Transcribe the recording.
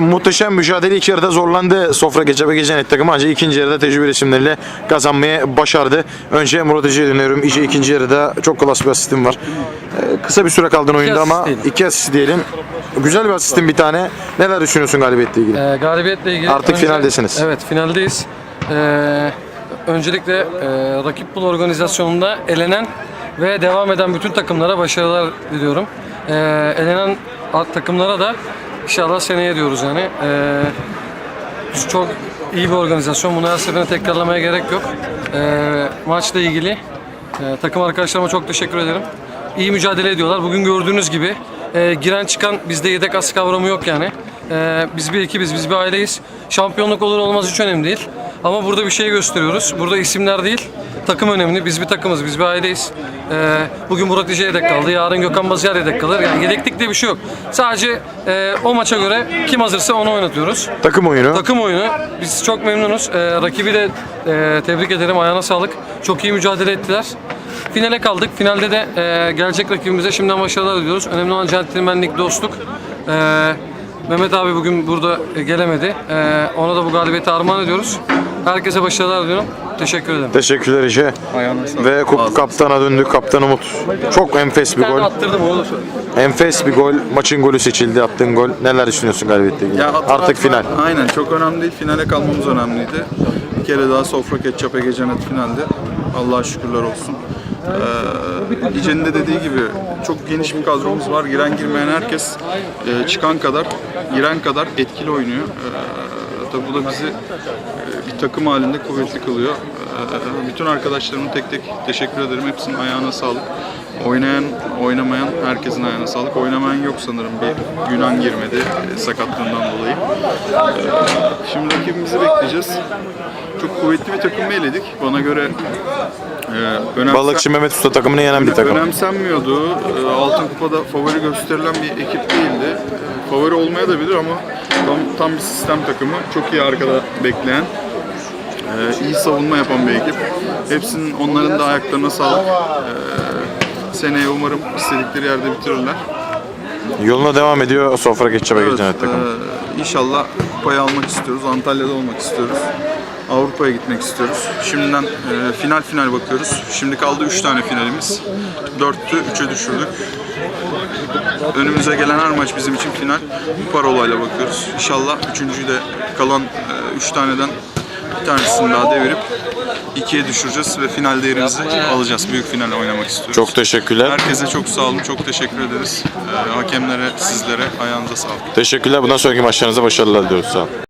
muhteşem mücadele ilk yarıda zorlandı Sofra Geçebe Gecenet takımı ancak ikinci yarıda tecrübeli isimleriyle kazanmayı başardı. Önce Murat Hoca'ya dönüyorum. İyice ikinci yarıda çok klas bir asistim var. Ee, kısa bir süre kaldın oyunda ama diyelim. iki asist diyelim. Güzel bir asistin bir tane. Neler düşünüyorsun galibiyetle ilgili? Ee, galibiyetle ilgili Artık finaldesiniz. Evet finaldeyiz. Ee, öncelikle e, rakip bul organizasyonunda elenen ve devam eden bütün takımlara başarılar diliyorum. Ee, elenen alt takımlara da inşallah seneye diyoruz yani. Ee, çok iyi bir organizasyon. Bunu her seferinde tekrarlamaya gerek yok. Ee, maçla ilgili e, takım arkadaşlarıma çok teşekkür ederim. İyi mücadele ediyorlar. Bugün gördüğünüz gibi e, giren çıkan bizde yedek as kavramı yok yani. E, biz bir ekibiz, biz bir aileyiz. Şampiyonluk olur olmaz hiç önemli değil. Ama burada bir şey gösteriyoruz. Burada isimler değil, takım önemli. Biz bir takımız, biz bir aileyiz. E, bugün Burak Dice yedek kaldı, yarın Gökhan Bazıyer yedek kalır. Yani yedeklik diye bir şey yok. Sadece e, o maça göre kim hazırsa onu oynatıyoruz. Takım oyunu. Takım oyunu. Biz çok memnunuz. Ee, rakibi de e, tebrik ederim. Ayağına sağlık. Çok iyi mücadele ettiler. Finale kaldık. Finalde de e, gelecek rakibimize şimdiden başarılar diliyoruz. Önemli olan centilmenlik, dostluk. Ee, Mehmet abi bugün burada e, gelemedi. Ee, ona da bu galibiyeti armağan ediyoruz. Herkese başarılar diliyorum. Teşekkür ederim. Teşekkürler sağlık. Ve kup- kaptana döndük. Kaptan Umut. Çok enfes bir Bir tane gol. attırdım onu da. Enfes bir gol. Maçın golü seçildi. Attığın gol. Neler düşünüyorsun galibiyetle ilgili? Ya hatırlatma- Artık final. Aynen çok önemli değil. Finale kalmamız önemliydi. Bir kere daha Sofra Ketçap Ege Cennet finalde. Allah'a şükürler olsun. Ee, İce'nin de dediği gibi çok geniş bir kadromuz var. Giren girmeyen herkes e, çıkan kadar, giren kadar etkili oynuyor. Ee, tabii bu da bizi e, bir takım halinde kuvvetli kılıyor. Ee, bütün arkadaşlarıma tek tek teşekkür ederim. Hepsinin ayağına sağlık. Oynayan, oynamayan herkesin ayağına sağlık. Oynamayan yok sanırım bir Yunan girmedi e, sakatlığından dolayı. Ee, Şimdi rakibimizi bekleyeceğiz. Çok kuvvetli bir takım eledik. Bana göre e, önemse- Balıkçı Mehmet Usta takımını yenen bir takım. önemsenmiyordu. Ee, Altın Kupa'da favori gösterilen bir ekip değildi. Ee, Favori olmaya da bilir ama tam, tam bir sistem takımı. Çok iyi arkada bekleyen, e, iyi savunma yapan bir ekip. Hepsinin onların da ayaklarına sağlık. Ee, Seneye umarım istedikleri yerde bitirirler. Yoluna devam ediyor Sofra Geçebe Evet, Gecenet takımı. e, inşallah kupayı almak istiyoruz. Antalya'da olmak istiyoruz. Avrupa'ya gitmek istiyoruz. Şimdiden e, final final bakıyoruz. Şimdi kaldı 3 tane finalimiz. 4'tü, 3'e düşürdük. Önümüze gelen her maç bizim için final. Bu parolayla bakıyoruz. İnşallah üçüncüyü de kalan 3 taneden bir tanesini daha devirip ikiye düşüreceğiz ve finalde yerimizi alacağız. Büyük final oynamak istiyoruz. Çok teşekkürler. Herkese çok sağ olun, çok teşekkür ederiz. Ee, hakemlere, sizlere ayağınıza sağlık. Teşekkürler. Bundan sonraki maçlarınızda başarılar diliyoruz. Sağ olun.